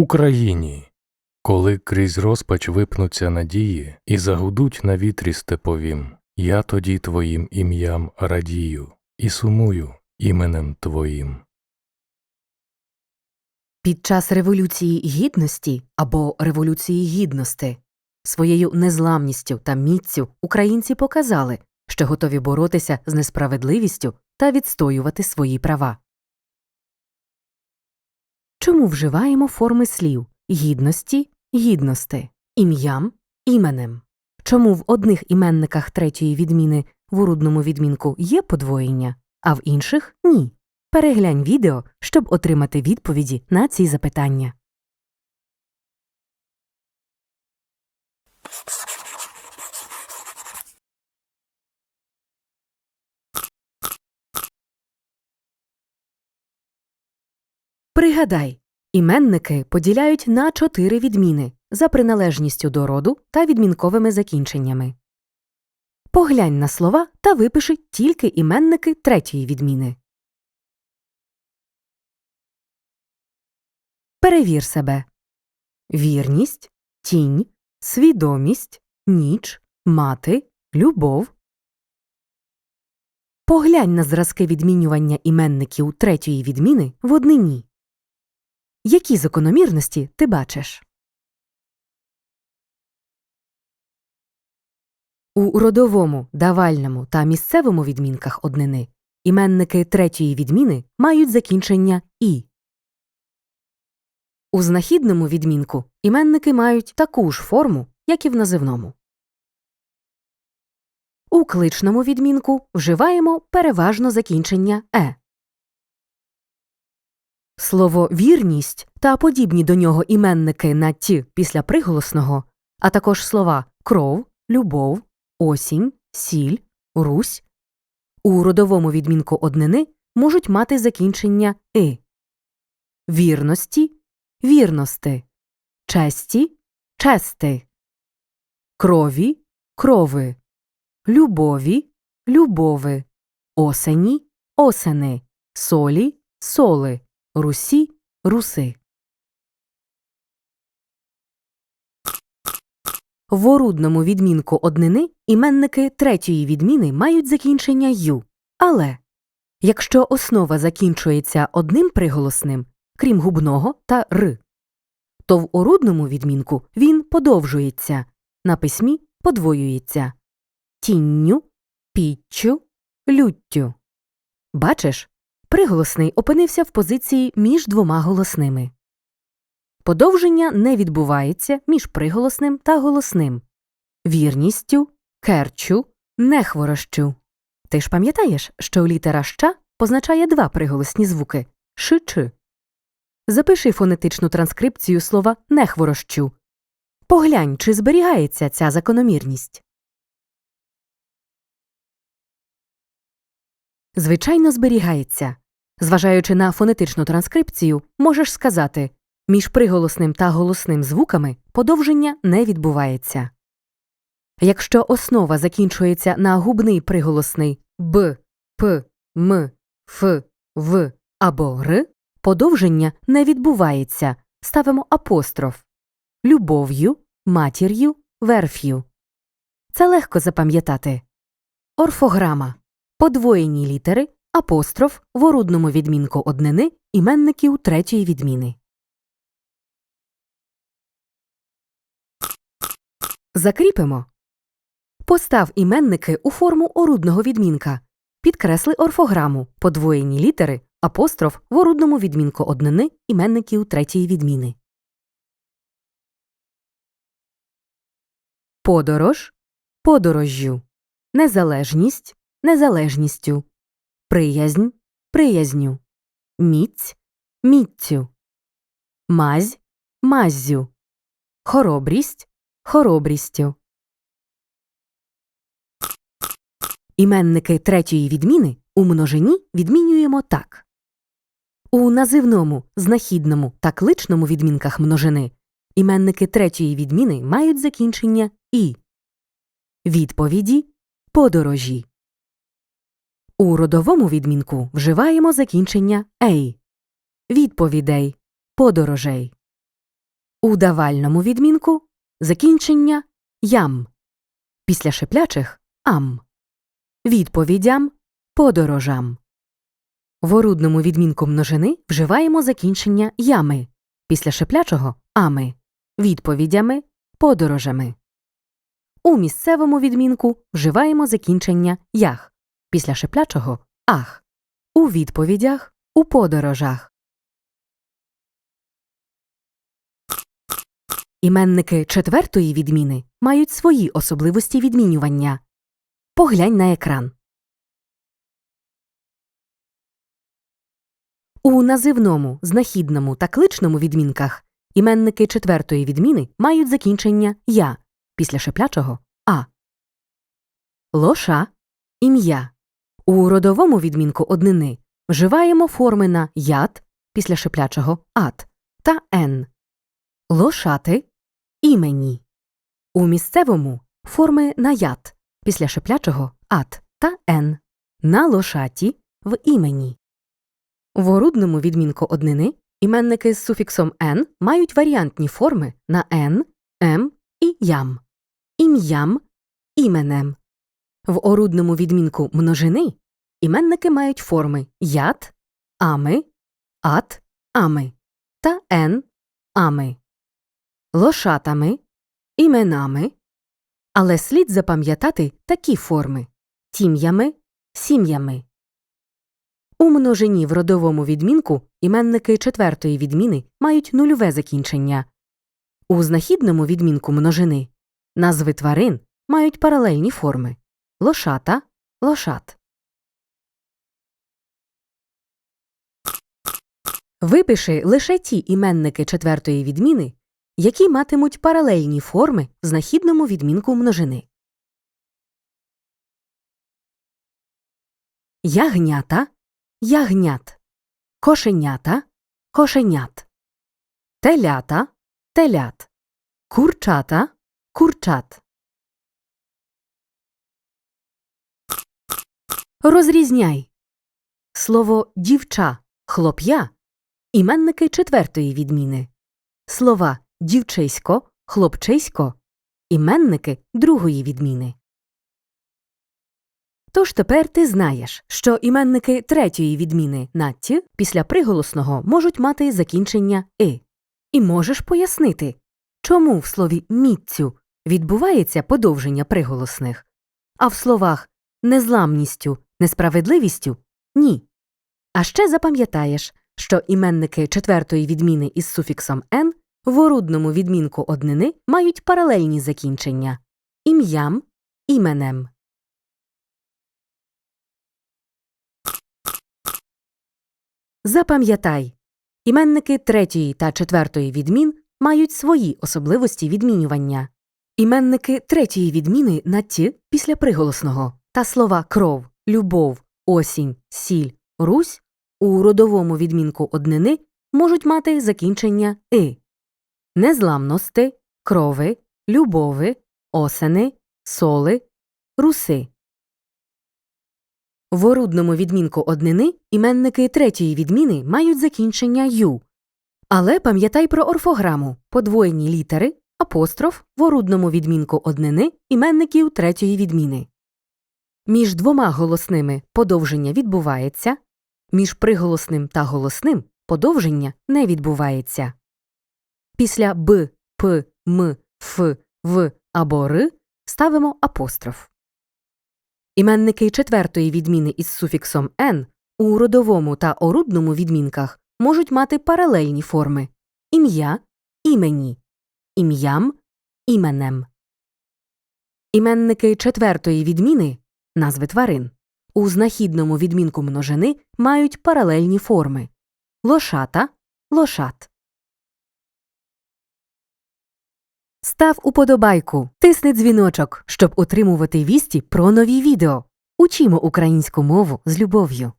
Україні. Коли крізь розпач випнуться надії і загудуть на вітрі степовім, я тоді твоїм ім'ям радію і сумую іменем твоїм. Під час Революції Гідності або Революції Гідності своєю незламністю та міцю українці показали, що готові боротися з несправедливістю та відстоювати свої права. Чому вживаємо форми слів гідності, гідності, ім'ям, іменем? Чому в одних іменниках третьої відміни в урудному відмінку є подвоєння, а в інших ні? Переглянь відео, щоб отримати відповіді на ці запитання. Пригадай, іменники поділяють на чотири відміни за приналежністю до роду та відмінковими закінченнями. Поглянь на слова та випиши тільки іменники третьої відміни. Перевір себе. Вірність, тінь, свідомість, ніч, мати, любов. Поглянь на зразки відмінювання іменників третьої відміни в однині. Які закономірності ти бачиш? У родовому, давальному та місцевому відмінках однини іменники третьої відміни мають закінчення і. У знахідному відмінку іменники мають таку ж форму, як і в називному. У кличному відмінку вживаємо переважно закінчення е. Слово вірність та подібні до нього іменники на ті після приголосного, а також слова кров, любов, осінь, сіль, русь у родовому відмінку однини можуть мати закінчення и. Вірності вірності, честі чести, крові крови, любові любови, осені осени, солі соли, русі руси. В орудному відмінку однини іменники третьої відміни мають закінчення ю. Але якщо основа закінчується одним приголосним, крім губного та р, то в орудному відмінку він подовжується, на письмі подвоюється тінню, піччю, люттю. Бачиш, приголосний опинився в позиції між двома голосними. Подовження не відбувається між приголосним та голосним вірністю, керчу, нехворощу. Ти ж пам'ятаєш, що літера ща позначає два приголосні звуки ш чи. Запиши фонетичну транскрипцію слова нехворощу. Поглянь, чи зберігається ця закономірність. Звичайно, зберігається. Зважаючи на фонетичну транскрипцію, можеш сказати між приголосним та голосним звуками подовження не відбувається. Якщо основа закінчується на губний приголосний б, п, м, ф, в або р, подовження не відбувається. Ставимо апостроф любов'ю, матір'ю, верф'ю. Це легко запам'ятати. Орфограма подвоєні літери, апостроф в орудному відмінку однини іменників третьої відміни. Закріпимо. Постав іменники у форму орудного відмінка. Підкресли орфограму, подвоєні літери, апостроф в орудному відмінку однини іменників третьої відміни. Подорож подорожжю. Незалежність незалежністю. Приязнь приязню. Міць міццю. Мазь маззю. Хоробрість хоробрістю. Іменники третьої відміни у множині відмінюємо так. У називному, знахідному та кличному відмінках множини іменники третьої відміни мають закінчення і. Відповіді подорожі. У родовому відмінку вживаємо закінчення ей. Відповідей подорожей. У давальному відмінку закінчення ям. Після шиплячих ам. Відповідям подорожам. В орудному відмінку множини вживаємо закінчення ями. Після шиплячого ами. Відповідями подорожами. У місцевому відмінку вживаємо закінчення ях. Після шиплячого ах. У відповідях у подорожах. Іменники четвертої відміни мають свої особливості відмінювання. Поглянь на екран. У називному, знахідному та кличному відмінках іменники четвертої відміни мають закінчення я після шиплячого а. Лоша ім'я. У родовому відмінку однини вживаємо форми на яд після шиплячого ат та ен. Лошати імені. У місцевому форми на яд після шиплячого ат та ен. На лошаті в імені. В орудному відмінку однини іменники з суфіксом «н» мають варіантні форми на «н», «м» і «ям». Ім'ям, іменем. В орудному відмінку множини іменники мають форми яд, ами, ат, ами та «н», ами. Лошатами, іменами. Але слід запам'ятати такі форми тім'ями, сім'ями. У множині в родовому відмінку іменники четвертої відміни мають нульове закінчення. У знахідному відмінку множини назви тварин мають паралельні форми лошата, лошат. Випиши лише ті іменники четвертої відміни, які матимуть паралельні форми в знахідному відмінку множини. Ягнята. Ягнят, кошенята, кошенят, телята, телят, курчата, курчат. Розрізняй слово дівча, хлоп'я іменники четвертої відміни. Слова дівчисько, хлопчисько іменники другої відміни. Тож тепер ти знаєш, що іменники третьої відміни натті після приголосного можуть мати закінчення и. І можеш пояснити, чому в слові міццю відбувається подовження приголосних, а в словах незламністю, несправедливістю ні. А ще запам'ятаєш, що іменники четвертої відміни із суфіксом «н» в орудному відмінку однини мають паралельні закінчення ім'ям, іменем. Запам'ятай, іменники третьої та четвертої відмін мають свої особливості відмінювання. Іменники третьої відміни на ті після приголосного та слова кров, любов, осінь, сіль, русь у родовому відмінку однини можуть мати закінчення и незламності, крови, любови, осени, соли, руси. В орудному відмінку однини іменники третьої відміни мають закінчення ю. Але пам'ятай про орфограму подвоєні літери, апостроф в орудному відмінку однини іменників третьої відміни. Між двома голосними подовження відбувається, між приголосним та голосним подовження не відбувається. Після б, п, м, ф, в або р ставимо апостроф. Іменники четвертої відміни із суфіксом «н» у родовому та орудному відмінках можуть мати паралельні форми ім'я, імені, ім'ям, іменем. Іменники четвертої відміни назви тварин у знахідному відмінку множини мають паралельні форми лошата, лошат. Став уподобайку, тисни дзвіночок, щоб отримувати вісті про нові відео. Учімо українську мову з любов'ю.